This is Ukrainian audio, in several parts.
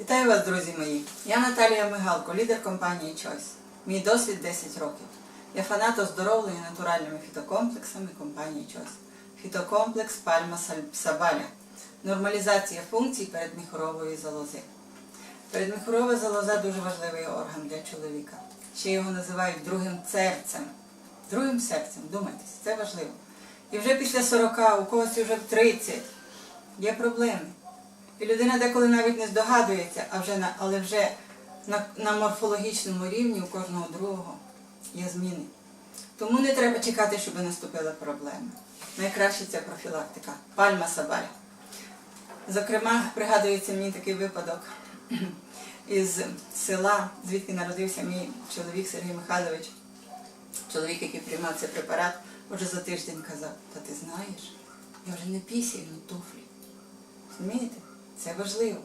Вітаю вас, друзі мої. Я Наталія Мигалко, лідер компанії Choice. Мій досвід 10 років. Я фанат оздоровлення натуральними фітокомплексами компанії Choice. Фітокомплекс Пальма Сабаля. Нормалізація функцій передміхорової залози. Передміхорова залоза дуже важливий орган для чоловіка. Ще його називають другим серцем. Другим серцем, думайтесь, це важливо. І вже після 40, у когось вже в 30 є проблеми. І людина деколи навіть не здогадується, а вже на, але вже на, на морфологічному рівні у кожного другого є зміни. Тому не треба чекати, щоб наступила проблема. Найкраще це профілактика. Пальма Сабаля. Зокрема, пригадується мені такий випадок із села, звідки народився мій чоловік Сергій Михайлович, чоловік, який приймав цей препарат, вже за тиждень казав, та ти знаєш, я вже не пісію туфлі. Розумієте? Це важливо.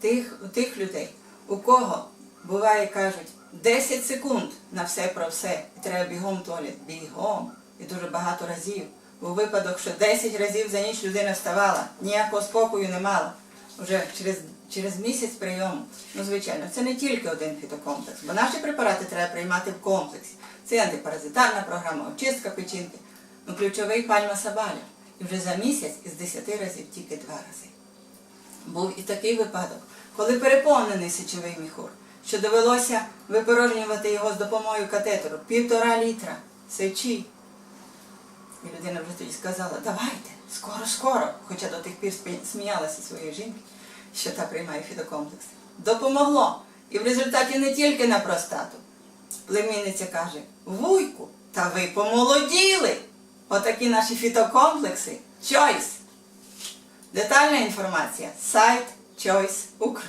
Тих, тих людей, у кого буває, кажуть, 10 секунд на все про все, і треба бігом в туалет, бігом, і дуже багато разів. Був випадок, що 10 разів за ніч людина вставала, ніякого спокою не мала. Вже через, через місяць прийому. Ну, звичайно, це не тільки один фітокомплекс, бо наші препарати треба приймати в комплексі. Це антипаразитарна програма, очистка печінки. Ну, ключовий пальма сабаля. І вже за місяць із 10 разів тільки 2 рази. Був і такий випадок, коли переповнений сечовий міхур, що довелося випорожнювати його з допомогою катетеру півтора літра сечі. І людина вже тоді сказала, давайте, скоро, скоро, хоча до тих пір сміялася своєї жінки, що та приймає фітокомплекс. Допомогло. І в результаті не тільки на простату. Племінниця каже, вуйку, та ви помолоділи. Отакі наші фітокомплекси. Choice. Детальна інформація. Сайт Choice Укр.